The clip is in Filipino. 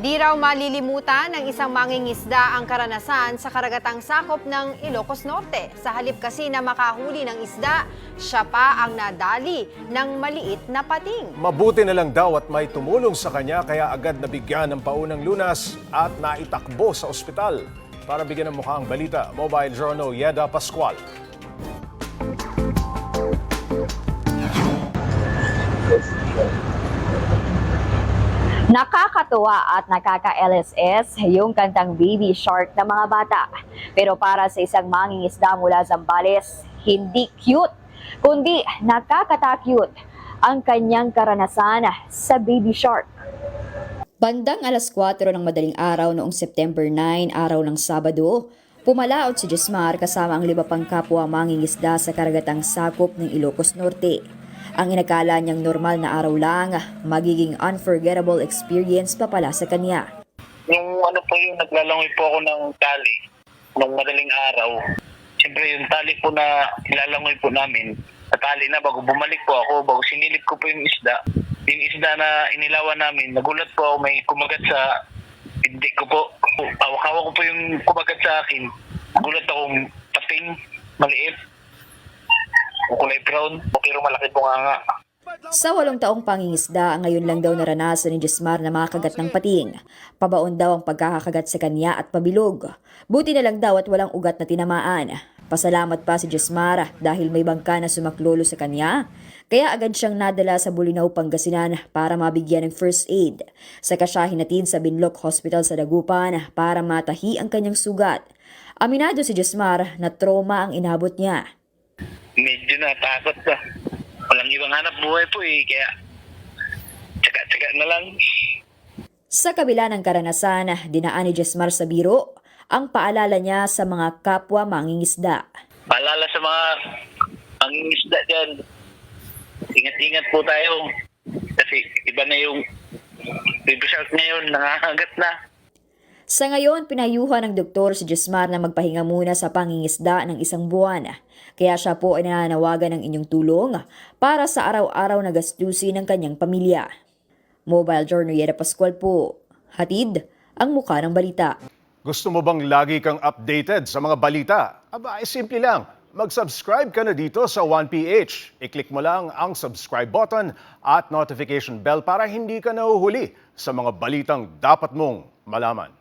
Di raw malilimutan ng isang mangingisda ang karanasan sa karagatang sakop ng Ilocos Norte. Sa halip kasi na makahuli ng isda, siya pa ang nadali ng maliit na pating. Mabuti na lang daw at may tumulong sa kanya kaya agad nabigyan ng paunang lunas at naitakbo sa ospital. Para bigyan ng mukha ang balita, Mobile Journal Yeda Pascual. Nakakatuwa at nakaka-LSS yung kantang Baby Shark ng mga bata. Pero para sa isang mangingisda mula Zambales, hindi cute, kundi nakakatakyut ang kanyang karanasan sa Baby Shark. Bandang alas 4 ng madaling araw noong September 9, araw ng Sabado, pumalaot si Jesmar kasama ang lima pang kapwa mangingisda sa karagatang sakop ng Ilocos Norte. Ang inakala niyang normal na araw lang, magiging unforgettable experience pa pala sa kanya. Yung ano po yung naglalangoy po ako ng tali nung madaling araw. Siyempre yung tali po na ilalangoy po namin, sa tali na bago bumalik po ako, bago sinilip ko po yung isda. Yung isda na inilawan namin, nagulat po ako may kumagat sa hindi ko po. Hawak-hawak ko po yung kumagat sa akin. Nagulat akong pating, maliit. Kulay brown, pero malaki po nga nga. Sa walong taong pangingisda, ngayon lang daw naranasan ni Jesmar na makagat ng pating. Pabaon daw ang pagkakakagat sa kanya at pabilog. Buti na lang daw at walang ugat na tinamaan. Pasalamat pa si Jesmar dahil may bangka na sumaklolo sa kanya. Kaya agad siyang nadala sa Bulinaw, Pangasinan para mabigyan ng first aid. Saka siya hinatid sa Binloc Hospital sa Dagupan para matahi ang kanyang sugat. Aminado si Jesmar na trauma ang inabot niya. Medyo natakot na. Walang ibang hanap buhay po eh, kaya tsaga-tsaga na lang. Sa kabila ng karanasan, dinaan ni Jesmar sa biro ang paalala niya sa mga kapwa mangingisda. Paalala sa mga mangingisda dyan, ingat-ingat po tayo. Kasi iba na yung baby shark ngayon, nangangagat na. Sa ngayon, pinayuhan ng doktor si Jesmar na magpahinga muna sa pangingisda ng isang buwan. Kaya siya po ay nananawagan ng inyong tulong para sa araw-araw na gastusin ng kanyang pamilya. Mobile Journal Yeda Pascual po. Hatid ang mukha ng balita. Gusto mo bang lagi kang updated sa mga balita? Aba, ay simple lang. Mag-subscribe ka na dito sa 1PH. I-click mo lang ang subscribe button at notification bell para hindi ka nahuhuli sa mga balitang dapat mong malaman.